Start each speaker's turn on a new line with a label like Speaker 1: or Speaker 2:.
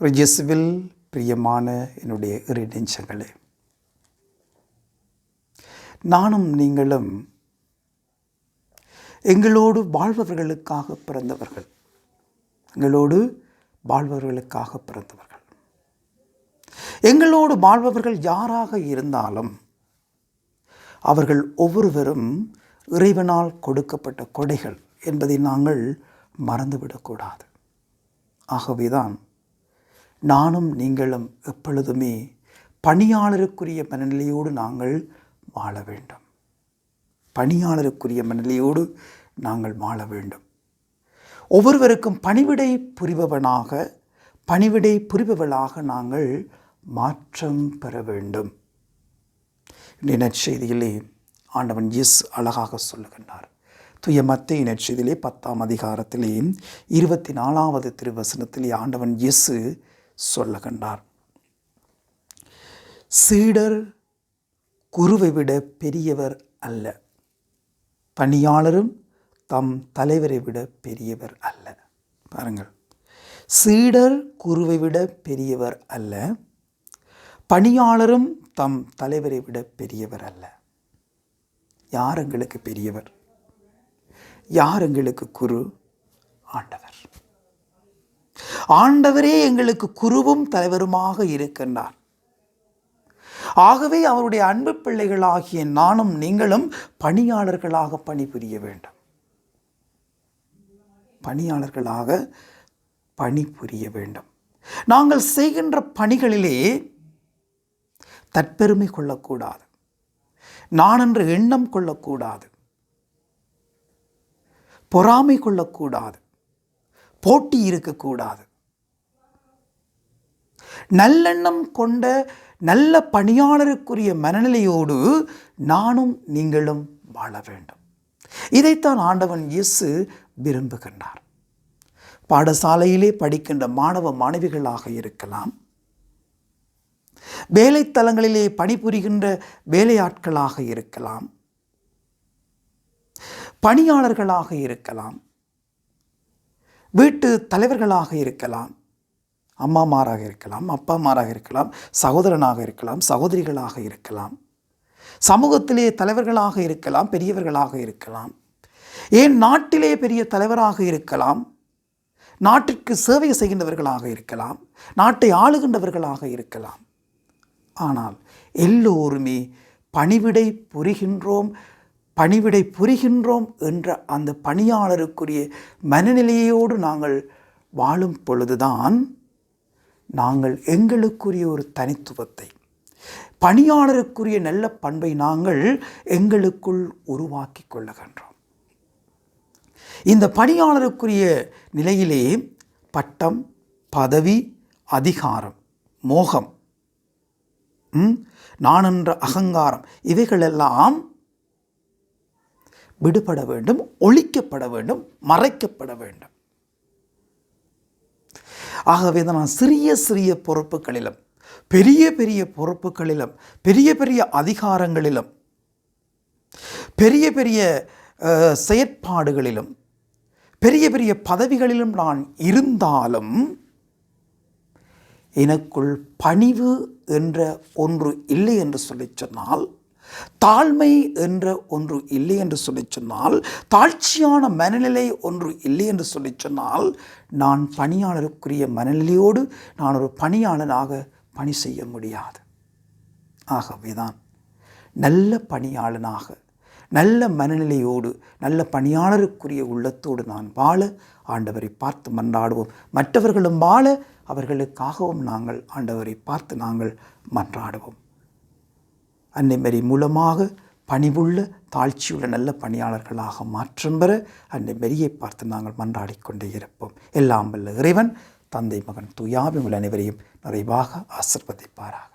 Speaker 1: ரிஜிஸ்வில் பிரியமான என்னுடைய இறை நெஞ்சங்களே. நானும் நீங்களும் எங்களோடு வாழ்பவர்களுக்காக பிறந்தவர்கள். எங்களோடு வாழ்பவர்களுக்காக பிறந்தவர்கள். எங்களோடு வாழ்பவர்கள் யாராக இருந்தாலும் அவர்கள் ஒவ்வொருவரும் இறைவனால் கொடுக்கப்பட்ட கொடைகள் என்பதை நாங்கள் மறந்துவிடக்கூடாது. ஆகவேதான் நானும் நீங்களும் எப்பொழுதுமே பணியாளருக்குரிய மனநிலையோடு நாங்கள் வாழ வேண்டும். பணியாளருக்குரிய மனநிலையோடு நாங்கள் வாழ வேண்டும். ஒவ்வொருவருக்கும் பணிவிடை புரிபவனாக பணிவிடை புரிபவளாக நாங்கள் மாற்றம் பெற வேண்டும். இன்றைய நற்செய்தியிலே ஆண்டவன் எஸ் அழகாக சொல்லுகின்றார். துய மத்திய நற்செய்தியிலே பத்தாம் அதிகாரத்திலே இருபத்தி நாலாவது திருவசனத்திலே ஆண்டவன் எஸ்ஸு சொல்லுகின்றார் சீடர் குருவை விட பெரியவர் அல்ல. பணியாளரும் தம் தலைவரை விட பெரியவர் அல்ல. பாருங்கள். சீடர் குருவை விட பெரியவர் அல்ல. பணியாளரும் தம் தலைவரை விட பெரியவர் அல்ல. யார் எங்களுக்கு பெரியவர்? யார் எங்களுக்கு குரு? ஆண்டவர். ஆண்டவரே எங்களுக்கு குருவும் தலைவருமாக இருக்கின்றார். ஆகவே அவருடைய அன்பு பிள்ளைகளாகிய நானும் நீங்களும் பணியாளர்களாக பணிபுரிய வேண்டும். பணியாளர்களாக பணிபுரிய வேண்டும். நாங்கள் செய்கின்ற பணிகளிலே தற்பெருமை கொள்ளக்கூடாது. நான் என்ற எண்ணம் கொள்ளக்கூடாது. பொறாமை கொள்ளக்கூடாது. போட்டி இருக்கக்கூடாது. நல்லெண்ணம் கொண்ட நல்ல பணியாளருக்குரிய மனநிலையோடு நானும் நீங்களும் வாழ வேண்டும். இதைத்தான் ஆண்டவன் இயேசு விரும்புகின்றார். பாடசாலையிலே படிக்கின்ற மாணவ மாணவிகளாக இருக்கலாம். வேலைத்தலங்களிலே பணிபுரிகின்ற வேலையாட்களாக இருக்கலாம். பணியாளர்களாக இருக்கலாம். வீட்டு தலைவர்களாக இருக்கலாம். அம்மாமாராக இருக்கலாம் அப்பாமாராக இருக்கலாம் சகோதரனாக இருக்கலாம் சகோதரிகளாக இருக்கலாம். சமூகத்திலே தலைவர்களாக இருக்கலாம் பெரியவர்களாக இருக்கலாம். ஏன் நாட்டிலே பெரிய தலைவராக இருக்கலாம்? நாட்டிற்கு சேவை செய்கின்றவர்களாக இருக்கலாம் நாட்டை ஆளுகின்றவர்களாக இருக்கலாம். ஆனால் எல்லோருமே பணிவிடை புரிகின்றோம் பணிவிடை புரிகின்றோம் என்ற அந்த பணியாளருக்குரிய மனநிலையோடு நாங்கள் வாழும் பொழுதுதான் நாங்கள் எங்களுக்குரிய ஒரு தனித்துவத்தை பணியாளருக்குரிய நல்ல பண்பை நாங்கள் எங்களுக்குள் உருவாக்கி கொள்ளுகின்றோம். இந்த பணியாளருக்குரிய நிலையிலே பட்டம் பதவி அதிகாரம் மோகம் நான் என்ற அகங்காரம் இவைகளெல்லாம் விடுபட வேண்டும் ஒழிக்கப்பட வேண்டும் மறைக்கப்பட வேண்டும். ஆகவே தான் நான் சிறிய சிறிய பொறுப்புகளிலும் பெரிய பெரிய பொறுப்புகளிலும் பெரிய பெரிய அதிகாரங்களிலும் பெரிய பெரிய செயற்பாடுகளிலும் பெரிய பெரிய பதவிகளிலும் நான் இருந்தாலும் எனக்குள் பணிவு என்ற ஒன்று இல்லை என்று சொல்லி சொன்னால் தாழ்மை என்ற ஒன்று இல்லை என்று சொல்லி சொன்னால் தாழ்ச்சியான மனநிலை ஒன்று இல்லை என்று சொல்லி சொன்னால் நான் பணியாளருக்குரிய மனநிலையோடு நான் ஒரு பணியாளனாக பணி செய்ய முடியாது. ஆகவேதான் நல்ல பணியாளனாக நல்ல மனநிலையோடு நல்ல பணியாளருக்குரிய உள்ளத்தோடு நான் வாழ ஆண்டவரை பார்த்து மன்றாடுவோம். மற்றவர்களும் வாழ அவர்களுக்காகவும் நாங்கள் ஆண்டவரை பார்த்து நாங்கள் மன்றாடுவோம். அன்னைமரி மூலமாக பணிவுள்ள தாழ்ச்சியுள்ள நல்ல பணியாளர்களாக மாற்றம் பெற அன்னை மெரியை பார்த்து நாங்கள் மன்றாடிக்கொண்டே இருப்போம். எல்லாம் வல்ல இறைவன் தந்தை மகன் துயாவி உங்கள் அனைவரையும் நிறைவாக ஆசிர்வதிப்பாராக.